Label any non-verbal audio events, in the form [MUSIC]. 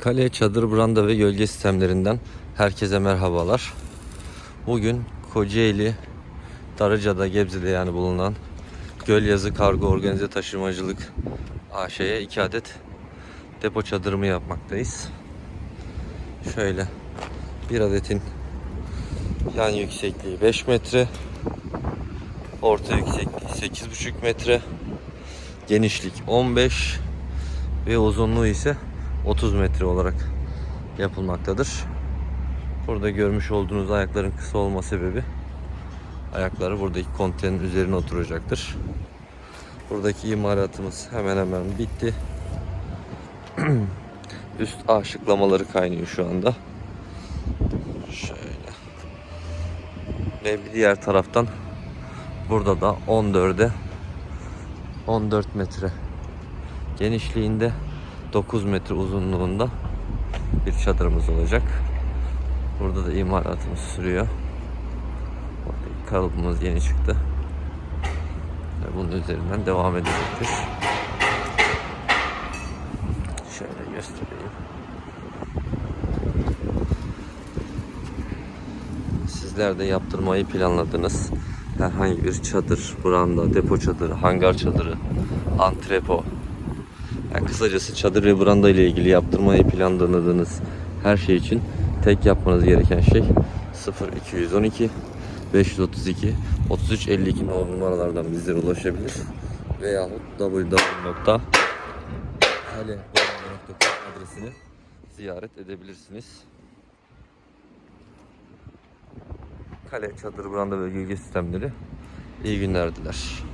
Kale, çadır, branda ve gölge sistemlerinden herkese merhabalar. Bugün Kocaeli, Darıca'da, Gebze'de yani bulunan Gölyazı Kargo Organize Taşımacılık AŞ'ye 2 adet depo çadırımı yapmaktayız. Şöyle bir adetin yan yüksekliği 5 metre, orta yüksekliği 8,5 metre, genişlik 15 ve uzunluğu ise 30 metre olarak yapılmaktadır. Burada görmüş olduğunuz ayakların kısa olma sebebi ayakları buradaki konteynerin üzerine oturacaktır. Buradaki imalatımız hemen hemen bitti. [CLEARS THROAT] Üst aşıklamaları kaynıyor şu anda. Şöyle. Ve bir diğer taraftan burada da 14'e 14 metre genişliğinde 9 metre uzunluğunda bir çadırımız olacak. Burada da imalatımız sürüyor. Kalıbımız yeni çıktı. Ve bunun üzerinden devam edecektir. Şöyle göstereyim. Sizler de yaptırmayı planladınız. Herhangi bir çadır, branda, depo çadırı, hangar çadırı, antrepo, yani kısacası çadır ve branda ile ilgili yaptırmayı planladığınız her şey için tek yapmanız gereken şey 0212 532 33 52 nolu numaralardan bizlere ulaşabilir veyahut www.kale.com adresini ziyaret edebilirsiniz. Kale, çadır, branda ve gölge sistemleri iyi günler diler.